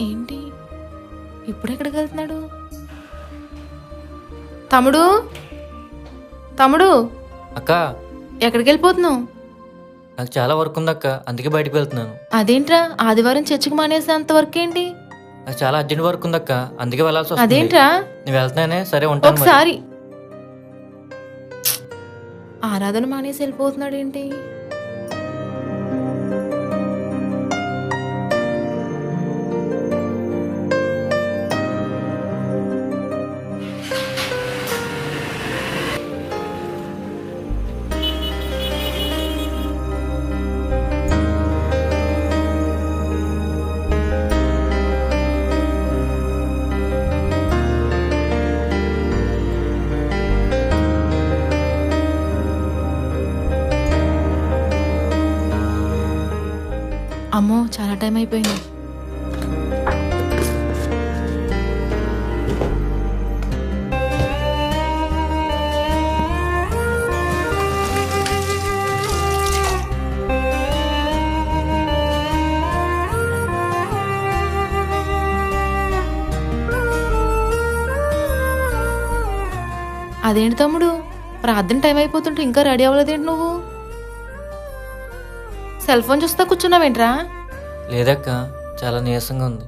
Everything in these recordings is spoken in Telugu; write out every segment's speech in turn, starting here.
ఏంటి? ఇప్పుడు ఎక్కడికి వెళ్తున్నాడు తమ్ముడు? తమ్ముడు? అక్క. ఎక్కడికి వెళ్ళిపోతున్నావు నాకు చాలా వర్క్ ఉంది అక్క అందుకే బయటకు వెళ్తున్నాను. అదేంట్రా? ఆదివారం చర్చికి మానేసి అంత వర్క్ ఏంటి? నాకు చాలా అర్జెంట్ వర్క్ ఉంది అక్క అందుకే వెళ్ళాల్సి వస్తుంది. అదేంట్రా? నేను వెళ్తున్నానే సరే ఉంటాను మరి. ఒకసారి. ఆరాధన మానేసి వెళ్ళిపోతున్నాడు అమ్మో చాలా టైం అయిపోయింది. అదేంటి తమ్ముడు? ప్రార్థన టైం అయిపోతుంటే ఇంకా రెడీ అవ్వలేదేంటి నువ్వు? సెల్ ఫోన్ చూస్తా కూర్చున్నావేంట్రా? లేదక్క చాలా నీరసంగా ఉంది.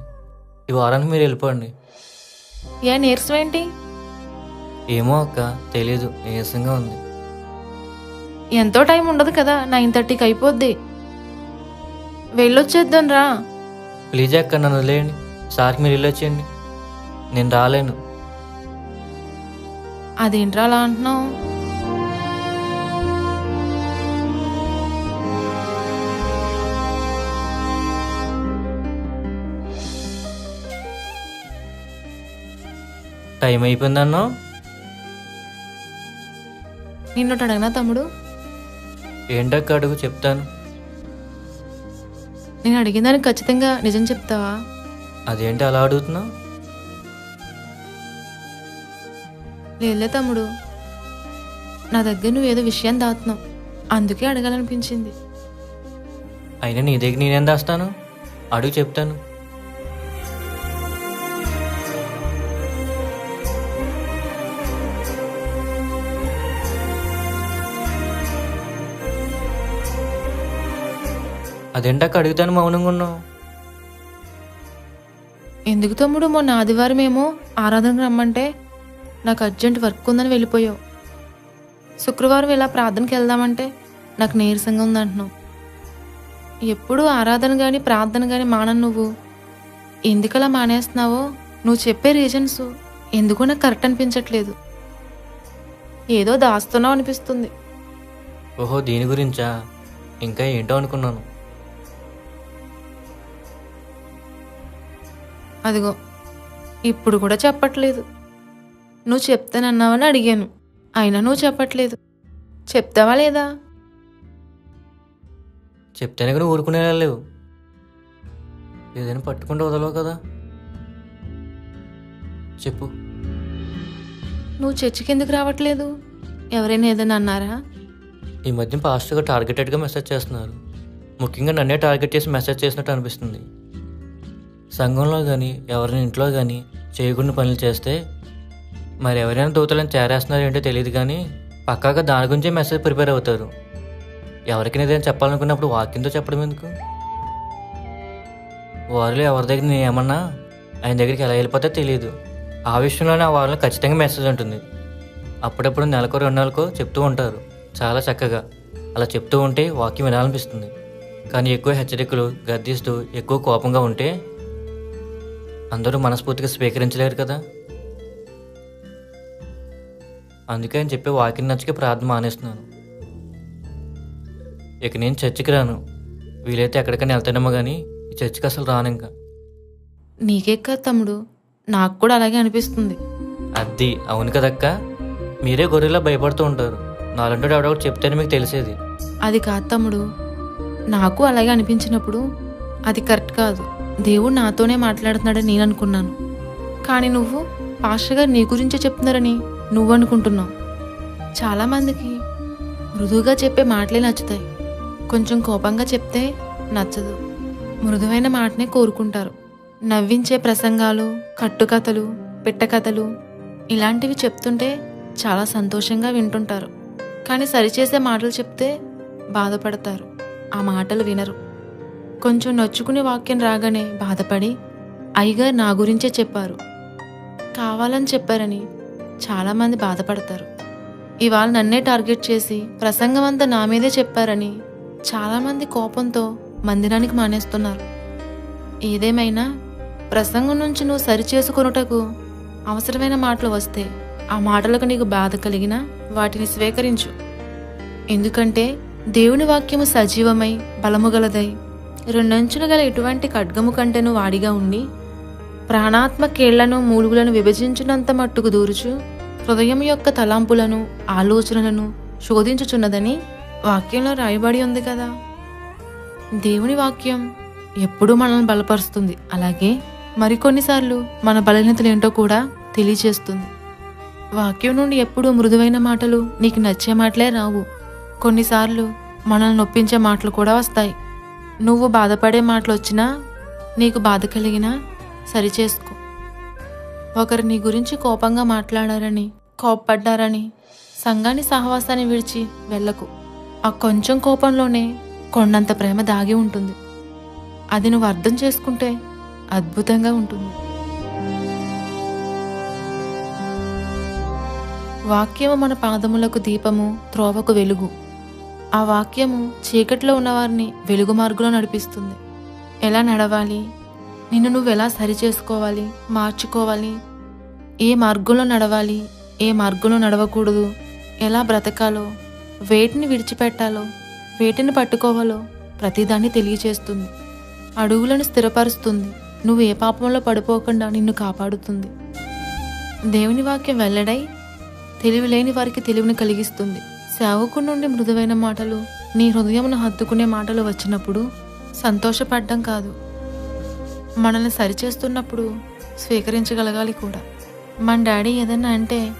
ఈ వారానికి మీరు వెళ్ళిపోండి. ఏ నీరసం ఏంటి? ఏమో అక్క తెలీదు నీరసంగా ఉంది. ఎంతో టైం ఉండదు కదా నైన్ థర్టీకి అయిపోద్ది. వెళ్ళొచ్చేద్దాం రా ప్లీజ్ అక్క నన్ను వదిలేయండి. సార్కి మీరు వెళ్ళొచ్చేయండి. నేను రాలేను. అదేంట్రా అలా అంటున్నావు? టైం అయిపోయిందన్నో నిన్ను అడగనా తమ్ముడు? ఏంటక్క అడుగు చెప్తాను. నేను అడిగిన దానికి ఖచ్చితంగా నిజం చెప్తావా? అదేంటి అలా అడుగుతున్నావు లేదులే తమ్ముడు. నా దగ్గర నువ్వు ఏదో విషయం దాస్తున్నావు అందుకే అడగాలనిపించింది. అయినా నీ దగ్గర నేనేం దాస్తాను? అడుగు చెప్తాను. అదేంటక్క అడుగుతాను మౌనంగా ఉన్నావు? ఎందుకు తమ్ముడు మొన్న ఆదివారం ఏమో ఆరాధనకు రమ్మంటే నాకు అర్జెంట్ వర్క్ ఉందని వెళ్ళిపోయావు. శుక్రవారం ఇలా ప్రార్థనకి వెళ్దామంటే నాకు నీరసంగా ఉందంటున్నావు ఎప్పుడు ఆరాధన కానీ ప్రార్థన కానీ మానను నువ్వు. ఎందుకలా మానేస్తున్నావో నువ్వు చెప్పే రీజన్స్ ఎందుకో నాకు కరెక్ట్ అనిపించట్లేదు. ఏదో దాస్తున్నావు అనిపిస్తుంది. ఓహో దీని గురించా? ఇంకా ఏంటో అనుకున్నాను. అదిగో ఇప్పుడు కూడా చెప్పట్లేదు. నువ్వు చెప్తానన్నావని అడిగాను. అయినా నువ్వు చెప్పట్లేదు. చెప్తావా లేదా? చెప్తేనే కానీ ఊరుకునే లేవు. ఏదైనా పట్టుకుంటే వదలవు కదా. చెప్పు. నువ్వు చర్చికి ఎందుకు రావట్లేదు? ఎవరైనా ఏదైనా అన్నారా? ఈ మధ్య పాస్టర్గా టార్గెటెడ్గా మెసేజ్ చేస్తున్నారు. ముఖ్యంగా నన్నే టార్గెట్ చేసి మెసేజ్ చేసినట్టు అనిపిస్తుంది. సంఘంలో కానీ ఎవరిని ఇంట్లో కానీ చేయకుండా పనులు చేస్తే మరి ఎవరైనా దూతలను చేరేస్తున్నారు ఏంటో తెలియదు కానీ పక్కాగా దాని గురించే మెసేజ్ ప్రిపేర్ అవుతారు. ఎవరికైనా ఏదైనా చెప్పాలనుకున్నప్పుడు వాక్యంతో చెప్పడం ఎందుకు? వారిలో ఎవరి దగ్గర నేను ఏమన్నా ఆయన దగ్గరికి ఎలా వెళ్ళిపోతే తెలియదు ఆ విషయంలోనే ఆ వారిలో ఖచ్చితంగా మెసేజ్ ఉంటుంది. అప్పుడప్పుడు నెలకో రెండు నెలకో చెప్తూ ఉంటారు. చాలా చక్కగా. అలా చెప్తూ ఉంటే వాక్యం వినాలనిపిస్తుంది. కానీ ఎక్కువ హెచ్చరికలు గర్దిస్తూ ఎక్కువ కోపంగా ఉంటే అందరూ మనస్ఫూర్తిగా స్వీకరించలేరు కదా? అందుకే అని చెప్పి వాక్యం నచ్చక ప్రార్థన మానేస్తున్నాను. ఇక నేను చర్చికి రాను. వీలైతే ఎక్కడికైనా వెళ్తానేమో కానీ ఈ చర్చికి అసలు రాను ఇంకా. నీకే కాదు తమ్ముడు? నాకు కూడా అలాగే అనిపిస్తుంది. అది అవును కదక్క. మీరే గొర్రెలా భయపడుతూ ఉంటారు. నాలంటూ ఎవడొకటి చెప్తేనే మీకు తెలిసేది. అది కాదు తమ్ముడు. నాకు అలాగే అనిపించినప్పుడు అది కరెక్ట్ కాదు. దేవుడు నాతోనే మాట్లాడుతున్నాడని నేను అనుకున్నాను. కానీ నువ్వు పాస్టర్ గారు నీ గురించే చెప్తున్నారని నువ్వు అనుకుంటున్నావు. చాలామందికి మృదువుగా చెప్పే మాటలే నచ్చుతాయి. కొంచెం కోపంగా చెప్తే నచ్చదు. మృదువైన మాటనే కోరుకుంటారు. నవ్వించే ప్రసంగాలు కట్టుకథలు పిట్టకథలు ఇలాంటివి చెప్తుంటే చాలా సంతోషంగా వింటుంటారు. కానీ సరిచేసే మాటలు చెప్తే బాధపడతారు. ఆ మాటలు వినరు. కొంచెం నొచ్చుకునే వాక్యం రాగానే బాధపడి అయ్యగారు నా గురించే చెప్పారు. కావాలని చెప్పారని చాలామంది బాధపడతారు. ఇవాళ నన్నే టార్గెట్ చేసి ప్రసంగం అంతా నా మీదే చెప్పారని చాలామంది కోపంతో మందిరానికి మానేస్తున్నారు. ఏదేమైనా ప్రసంగం నుంచి నువ్వు సరిచేసుకొనుటకు అవసరమైన మాటలు వస్తే ఆ మాటలకు నీకు బాధ కలిగినా వాటిని స్వీకరించు. ఎందుకంటే దేవుని వాక్యము సజీవమై బలము గలదై రెండంచులు గల ఎటువంటి ఖడ్గము కంటెను వాడిగా ఉండి ప్రాణాత్మ కేళ్ళను మూలుగులను విభజించినంత మట్టుకు దూరుచు హృదయం యొక్క తలాంపులను ఆలోచనలను శోధించుచున్నదని వాక్యంలో రాయబడి ఉంది కదా. దేవుని వాక్యం ఎప్పుడూ మనల్ని బలపరుస్తుంది. అలాగే మరికొన్నిసార్లు మన బలహీనతలు ఏంటో కూడా తెలియచేస్తుంది. వాక్యం నుండి ఎప్పుడూ మృదువైన మాటలు నీకు నచ్చే మాటలే రావు. కొన్నిసార్లు మనల్ని నొప్పించే మాటలు కూడా వస్తాయి. నువ్వు బాధపడే మాటలు వచ్చినా నీకు బాధ కలిగినా సరిచేసుకో ఒకరు నీ గురించి కోపంగా మాట్లాడారని కోప్పడ్డారని సంఘాన్ని సహవాసాన్ని విడిచి వెళ్ళకు. ఆ కొంచెం కోపంలోనే కొండంత ప్రేమ దాగి ఉంటుంది. అది నువ్వు అర్థం చేసుకుంటే అద్భుతంగా ఉంటుంది. వాక్యము మన పాదములకు దీపము త్రోవకు వెలుగు. ఆ వాక్యము చీకట్లో ఉన్నవారిని వెలుగు మార్గంలో నడిపిస్తుంది. ఎలా నడవాలి? నిన్ను నువ్వు ఎలా సరిచేసుకోవాలి? మార్చుకోవాలి? ఏ మార్గంలో నడవాలి? ఏ మార్గంలో నడవకూడదు? ఎలా బ్రతకాలో? వేటిని విడిచిపెట్టాలో? వేటిని పట్టుకోవాలో? ప్రతిదాన్ని తెలియచేస్తుంది. అడుగులను స్థిరపరుస్తుంది. నువ్వు ఏ పాపంలో పడిపోకుండా నిన్ను కాపాడుతుంది. దేవుని వాక్యం వెల్లడై తెలివి లేని వారికి తెలివిని కలిగిస్తుంది. సేవకు నుండి మృదువైన మాటలు నీ హృదయమును హత్తుకునే మాటలు వచ్చినప్పుడు సంతోషపడ్డం కాదు. మనల్ని సరిచేస్తున్నప్పుడు స్వీకరించగలగాలి కూడా. మన డాడీ ఏదన్నా అంటే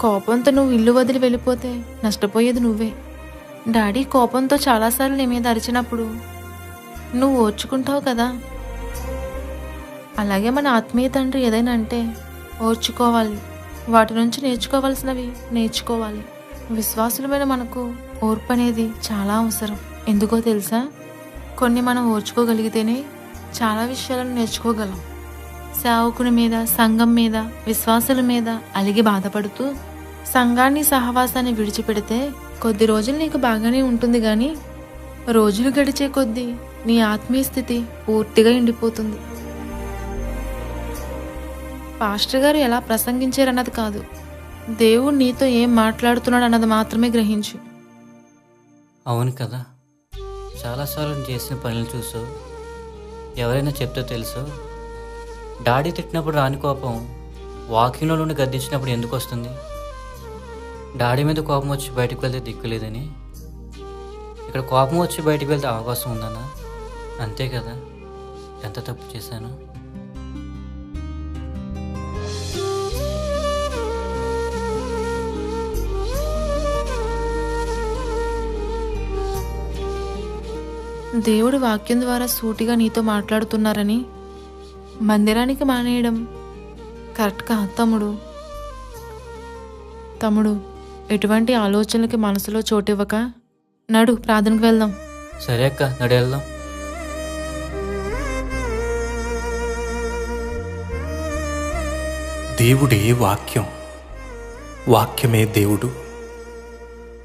కోపంతో నువ్వు ఇల్లు వదిలి వెళ్ళిపోతే నష్టపోయేది నువ్వే. డాడీ కోపంతో చాలాసార్లు నీ మీద అరిచినప్పుడు నువ్వు ఓర్చుకుంటావు కదా. అలాగే మన ఆత్మీయ తండ్రి ఏదైనా అంటే ఓర్చుకోవాలి. వాటి నుంచి నేర్చుకోవాల్సినవి నేర్చుకోవాలి. విశ్వాసులమైన మనకు ఓర్పు అనేది చాలా అవసరం. ఎందుకో తెలుసా? కొన్ని మనం ఓర్చుకోగలిగితేనే చాలా విషయాలను నేర్చుకోగలం. సేవకుని మీద సంఘం మీద విశ్వాసుల మీద అలిగి బాధపడుతూ సంఘాన్ని సహవాసాన్ని విడిచిపెడితే కొద్ది రోజులు నీకు బాగానే ఉంటుంది కానీ రోజులు గడిచే కొద్దీ నీ ఆత్మీయ స్థితి పూర్తిగా ఎండిపోతుంది. పాస్టర్ గారు ఎలా ప్రసంగించారన్నది కాదు. దేవుడు నీతో ఏం మాట్లాడుతున్నాడు అన్నది మాత్రమే గ్రహించు. అవును కదా. చాలాసార్లు చేసిన పనులు చూసో ఎవరైనా చెప్తే తెలుసో డాడీ తిట్టినప్పుడు రాని కోపం వాకింగ్లో నుండి గద్దించినప్పుడు ఎందుకు వస్తుంది? డాడీ మీద కోపం వచ్చి బయటకు వెళ్తే దిక్కులేదని ఇక్కడ కోపం వచ్చి బయటకు వెళ్తే అవకాశం ఉందన్నా? అంతే కదా. ఎంత తప్పు చేశాను? దేవుడు వాక్యం ద్వారా సూటిగా నీతో మాట్లాడుతున్నారని మందిరానికి మానేయడం కరెక్ట్ కాదు తమ్ముడు? తమ్ముడు ఎటువంటి ఆలోచనలకి మనసులో చోటివ్వక నడు ప్రార్థనకు వెళ్దాం. సరే అక్క నడి వెళ్దాం. దేవుడే వాక్యం. వాక్యమే దేవుడు.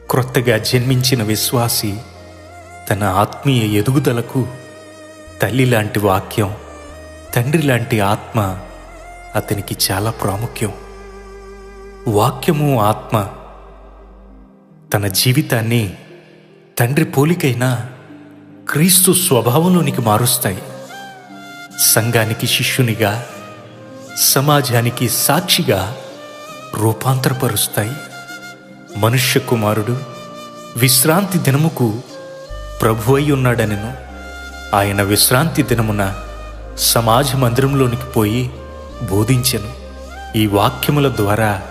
క్రొత్తగా జన్మించిన విశ్వాసి తన ఆత్మీయ ఎదుగుదలకు తల్లి లాంటి వాక్యం తండ్రి లాంటి ఆత్మ అతనికి చాలా ప్రాముఖ్యం. వాక్యము ఆత్మ తన జీవితాన్ని తండ్రి పోలికైన క్రీస్తు స్వభావంలోనికి మారుస్తాయి. సంఘానికి శిష్యునిగా సమాజానికి సాక్షిగా రూపాంతరపరుస్తాయి. మనుష్య కుమారుడు విశ్రాంతి దినముకు ప్రభు అయి ఉన్నాడనెను ఆయన విశ్రాంతి దినమున సమాజ మందిరంలోనికి పోయి బోధించెను. ఈ వాక్యముల ద్వారా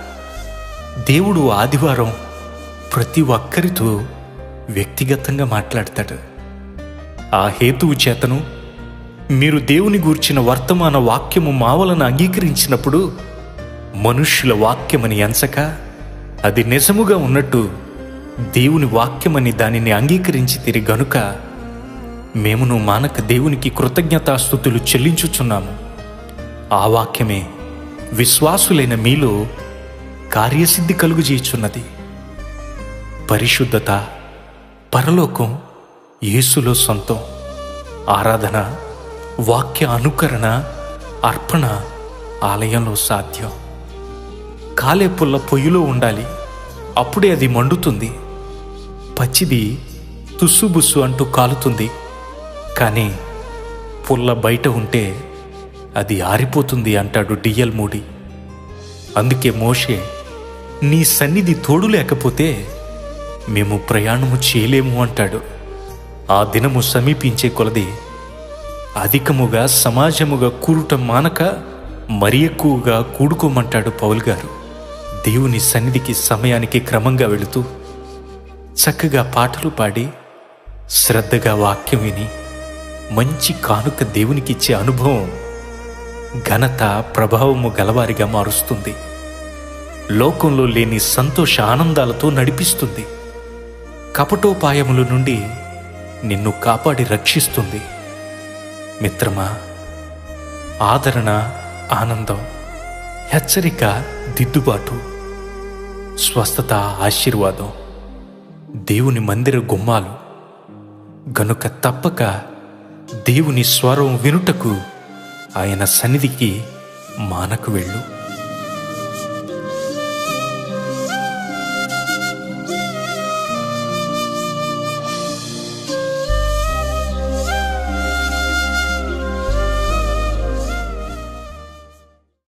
దేవుడు ఆదివారం ప్రతి ఒక్కరితో వ్యక్తిగతంగా మాట్లాడతాడు. ఆ హేతువు చేతను మీరు దేవుని గూర్చిన వర్తమాన వాక్యము మావలను అంగీకరించినప్పుడు మనుష్యుల వాక్యమని ఎంచక అది నిజముగా ఉన్నట్టు దేవుని వాక్యమని దానిని అంగీకరించి తిరిగి గనుక మేమును మానక దేవునికి కృతజ్ఞతాస్థుతులు చెల్లించుచున్నాము. ఆ వాక్యమే విశ్వాసులైన మీలో కార్యసిద్ధి కలుగుజేయుచున్నది పరిశుద్ధత పరలోకం యేసులో సొంతం. ఆరాధన వాక్య అనుకరణ అర్పణ ఆలయంలో సాధ్యం. కాలేపుల్ల పొయ్యిలో ఉండాలి. అప్పుడే అది మండుతుంది. పచ్చిది తుస్సుబుస్సు అంటూ కాలుతుంది. కానీ పుల్ల బయట ఉంటే అది ఆరిపోతుంది అంటాడు డిఎల్ మూడి. అందుకే మోషే నీ సన్నిధి తోడు లేకపోతే మేము ప్రయాణము చేయలేము అంటాడు. ఆ దినము సమీపించే కొలది అధికముగా సమాజముగా కూరుటం మానక మరి ఎక్కువగా కూడుకోమంటాడు పౌల్ గారు. దేవుని సన్నిధికి సమయానికి క్రమంగా వెళుతూ చక్కగా పాటలు పాడి శ్రద్ధగా వాక్యం విని మంచి కానుక దేవునికిచ్చే అనుభవం ఘనత ప్రభావము గలవారిగా మారుస్తుంది. లోకంలో లేని సంతోష ఆనందాలతో నడిపిస్తుంది. కపటోపాయముల నుండి నిన్ను కాపాడి రక్షిస్తుంది. మిత్రమా ఆదరణ ఆనందం హెచ్చరిక దిద్దుబాటు స్వస్థత ఆశీర్వాదం. దేవుని మందిర గుమ్మాలు. గనుక తప్పక దేవుని స్వరం వినుటకు ఆయన సన్నిధికి మానకు వెళ్ళు.